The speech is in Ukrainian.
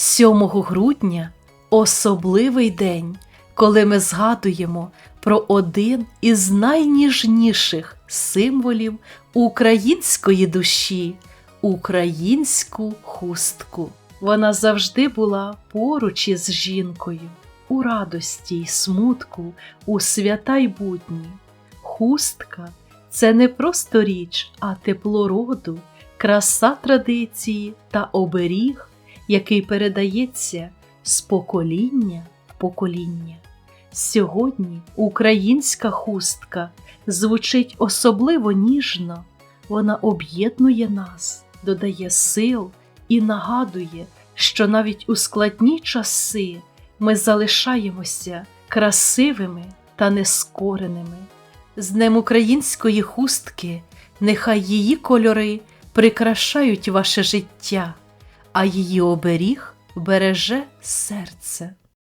7 грудня особливий день, коли ми згадуємо про один із найніжніших символів української душі українську хустку. Вона завжди була поруч із жінкою у радості й смутку, у свята й будні. Хустка це не просто річ, а тепло роду, краса традиції та оберіг, який передається з покоління в покоління. Сьогодні українська хустка звучить особливо ніжно, вона об'єднує нас, додає сил і нагадує, що навіть у складні часи ми залишаємося красивими та нескореними. З Днем української хустки нехай її кольори прикрашають ваше життя, а її оберіг береже серце.